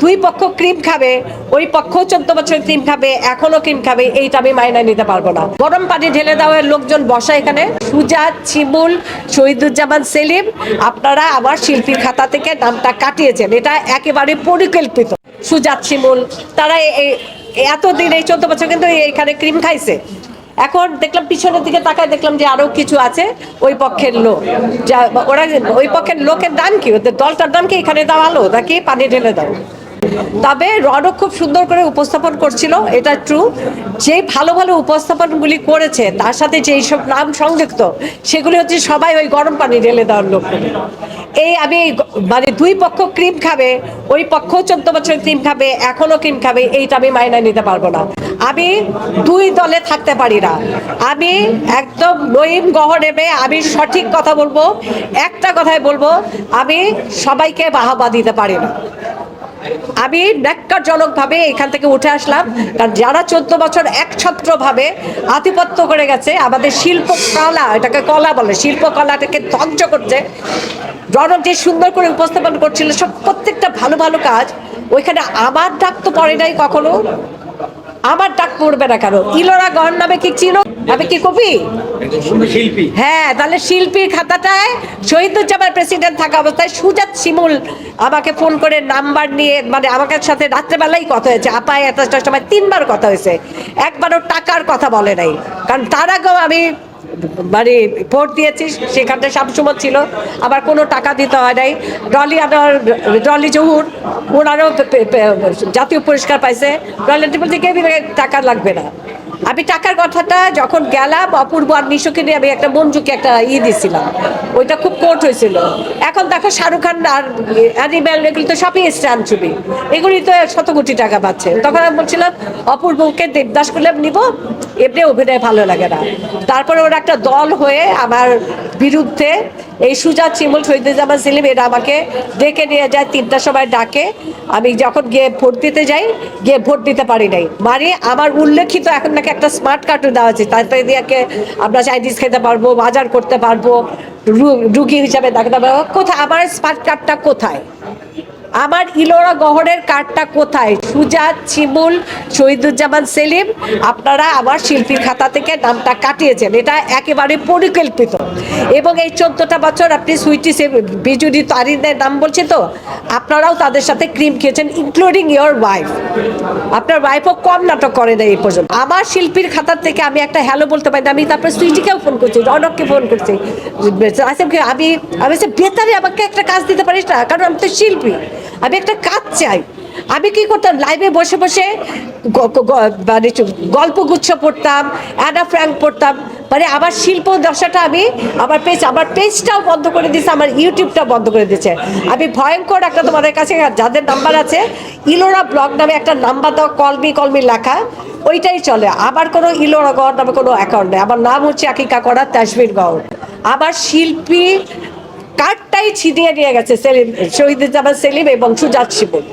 দুই পক্ষ ক্রিম খাবে, ওই পক্ষ চোদ্দ বছর ক্রিম খাবে এখনও ক্রিম খাবে, এইটা আমি মাইনা নিতে পারব না। গরম পানি ঢেলে দেওয়ার লোকজন বসা এখানে। সুজাত শিমুল, শহীদুজ্জামান, সেলিম, আপনারা আমার শিল্পীর খাতা থেকে নামটা কাটিয়েছেন। এটা একেবারে পরিকল্পিত। সুজাত শিমুল, তারা এ- এ- এতদিন এই চোদ্দ বছর কিন্তু এখানে ক্রিম খাইছে। এখন দেখলাম পিছনের দিকে তাকায় দেখলাম যে আরও কিছু আছে, ওই পক্ষের লোক। যা, ওরা, ওই পক্ষের লোকের দাম কি? ওদের দলটার দাম কি এখানে দাঁড়াল নাকি পানি ঢেলে দাও? তবে রনক খুব সুন্দর করে উপস্থাপন করছিল, এটা ট্রু যে ভালো ভালো উপস্থাপনগুলি করেছে, তার সাথে যেই সব নাম সংযুক্ত, সেগুলি হচ্ছে সবাই ওই গরম পানি ঢেলে দেওয়ার লোক এই আমি মানে দুই পক্ষ ক্রিম খাবে, ওই পক্ষ চোদ্দ বছর ক্রিম খাবে এখনও ক্রিম খাবে, এইটা আমি মাইনা নিতে পারব না। আমি দুই দলে থাকতে পারি না। আমি একদম নইম গহরেবে আমি সঠিক কথা বলব, একটা কথাই বলব, আমি সবাইকে বাহাবা দিতে পারি না। আমি ন্যাক্কারজনকভাবে এখান থেকে উঠে আসলাম। কারণ যারা চোদ্দ বছর একছত্রভাবে আধিপত্য করে গেছে, আমাদের শিল্প কলা এটাকে কলা বলে শিল্প কলাটাকে ধ্বংস করছে। রনক যে সুন্দর করে উপস্থাপন করছিল, সব প্রত্যেকটা ভালো ভালো কাজ, ওইখানে আমার ডাক তো পড়ে নাই কখনো। আমার ডাক পড়বে না কেন? ইলোরা গহন নামে কি চিনো? আমি কি কবি শিল্পী। হ্যাঁ তাহলে শিল্পীর খাতাটায় শহীদুজ্জামান প্রেসিডেন্ট থাকা অবস্থায় সুজাত শিমুল আমাকে ফোন করে নাম্বার নিয়ে মানে আমাকে সাথে রাত্রেবেলাই কথা হয়েছে। আপায় এতটার সময় তিনবার কথা হয়েছে। একবারও টাকার কথা বলে নাই। কারণ তার আগেও আমি মানে ভোট দিয়েছি সেখানটা সবসময় ছিল। আবার কোনো টাকা দিতে হয় নাই। ডলি আমার ডলি জহুর ওনারও জাতীয় পুরস্কার পাইছে। ডলি বলতে কেউ টাকা লাগবে না। আমি টাকার কথাটা যখন গেলাম, অপূর্ব আর নিশোকে নিয়ে আমি একটা মঞ্জুকে একটা ইয়ে দিছিলাম। ওইটা খুব কোর্ট হয়েছিল। এখন দেখো শাহরুখ খান আর অ্যানিম্যাল এগুলি তো সবই স্ট্যান্ড ছবি এগুলি তো শত কোটি টাকা পাচ্ছে। তখন আমি বলছিলাম, অপূর্বকে দেবদাস করলে নিব, এমনি অভিনয় ভালো লাগে না। তারপরে ওরা একটা দল হয়ে আমার বিরুদ্ধে এই সুজাত শিমুল শহীদুজ্জামান সেলিম, এরা আমাকে ডেকে নিয়ে যায় তিনটার সময় ডাকে। আমি যখন গিয়ে ভোট দিতে যাই, গিয়ে ভোট দিতে পারি নাই। মানে আমার উল্লেখিত এখন নাকি একটা স্মার্ট কার্ডও দেওয়া আছে। তাতে দিয়ে আমরা চাইনিজ খেতে পারব, বাজার করতে পারব রুগী হিসাবে দেখাতে পারব। কোথায়? আমার স্মার্ট কার্ডটা কোথায়? আমার ইলোরা গহরের কার্ডটা কোথায়? সুজাত শিমুল শহীদুজ্জামান সেলিম আপনারা আমার শিল্পীর খাতা থেকে নামটা কাটিয়েছেন। এটা একেবারে পরিকল্পিত। এবং এই চোদ্দটা বছর আপনি সুইটি সে বিজুরি তারিনের নাম বলছি তো আপনারাও তাদের সাথে ক্রিম খেয়েছেন ইনক্লুডিং ইয়োর ওয়াইফ আপনার ওয়াইফও কম নাটক করে না এই পর্যন্ত। আমার শিল্পীর খাতার থেকে আমি একটা হ্যালো বলতে পারি না আমি তারপরে সুইটিকেও ফোন করছি রনককে ফোন করছি। আমি আমি বলছি, বেতারে আমাকে একটা কাজ দিতে পারিস না কারণ আমি তো শিল্পী। আমি একটা কাজ চাই। আমি কি করতাম? লাইভে বসে বসে মানে গল্পগুচ্ছ পড়তাম অ্যানা ফ্র্যাঙ্ক পড়তাম। মানে আমার শিল্প দশাটা আমি আমার পেজ আমার পেজটাও বন্ধ করে দিয়েছে, আমার ইউটিউবটাও বন্ধ করে দিয়েছে। আমি ভয়ঙ্কর একটা তোমাদের কাছে যাদের নাম্বার আছে ইলোরা ব্লগ নামে একটা নাম্বার দাও কলমি কলমি লেখা। ওইটাই চলে। আমার কোনো ইলোরা গড় নামে কোনো অ্যাকাউন্ট নেই। আমার নাম হচ্ছে আকিকা করা তাসবির গড় আমার শিল্পী কার্ডটাই ছিনিয়ে নিয়ে গেছে সেলিম শহীদ শহীদুজ্জামান সেলিম এবং সুজাত শিবুল